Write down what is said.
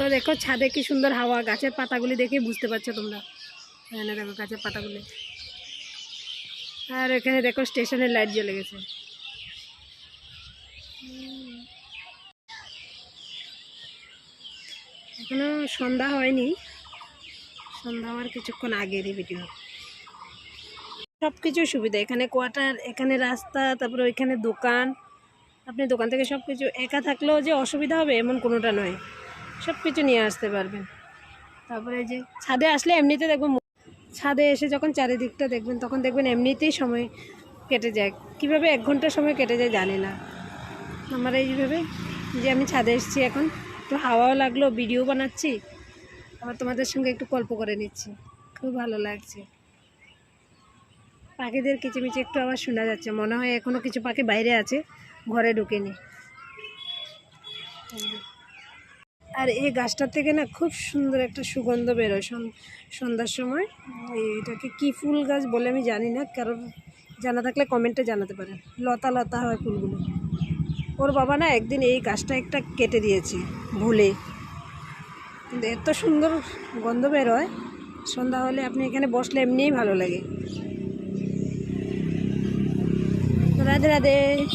তো দেখো ছাদে কি সুন্দর হাওয়া, গাছের পাতাগুলি দেখে বুঝতে পারছ তোমরা। এখানে দেখো গাছের পাতাগুলি। আর এখানে দেখো স্টেশনের লাইট জ্বলে গেছে। এখনও সন্ধ্যা হয়নি। সন্ধ্যা হওয়ার কিছুক্ষণ আগেরই ভিডিও সব কিছু সুবিধা, এখানে কোয়ার্টার, এখানে রাস্তা, তারপরে ওইখানে দোকান। আপনি দোকান থেকে সব কিছু একা থাকলেও যে অসুবিধা হবে, এমন কোনোটা নয়। সব কিছু নিয়ে আসতে পারবেন। তারপরে যে ছাদে আসলে এমনিতে দেখবেন ছাদে এসে যখন চারিদিকটা দেখবেন, তখন দেখবেন এমনিতেই সময় কেটে যায়। কীভাবে এক ঘণ্টা সময় কেটে যায় জানি না। আমার এইভাবে যে আমি ছাদে এসেছি এখন, একটু হাওয়াও লাগল, ভিডিও বানাচ্ছি, আবার তোমাদের সঙ্গে একটু গল্প করে নিচ্ছি। খুব ভালো লাগছে। পাখিদের কিচিমিচি একটু আবার শোনা যাচ্ছে। মনে হয় এখনও কিছু পাখি বাইরে আছে, ঘরে ঢুকেনি। আর এই গাছটার থেকে না খুব সুন্দর একটা সুগন্ধ বেরোয় সন- সন্ধ্যার সময়। এটাকে কি ফুল গাছ বলে আমি জানি না কারোর জানা থাকলে কমেন্টে জানাতে পারেন। লতা লতা হয় ফুলগুলো। ওর বাবা না একদিন এই গাছটা একটা কেটে দিয়েছে ভুলে। কিন্তু এত সুন্দর গন্ধ বেরোয়, সন্ধ্যা হলে আপনি এখানে বসলে এমনিই ভালো লাগে। রাধে রাধে।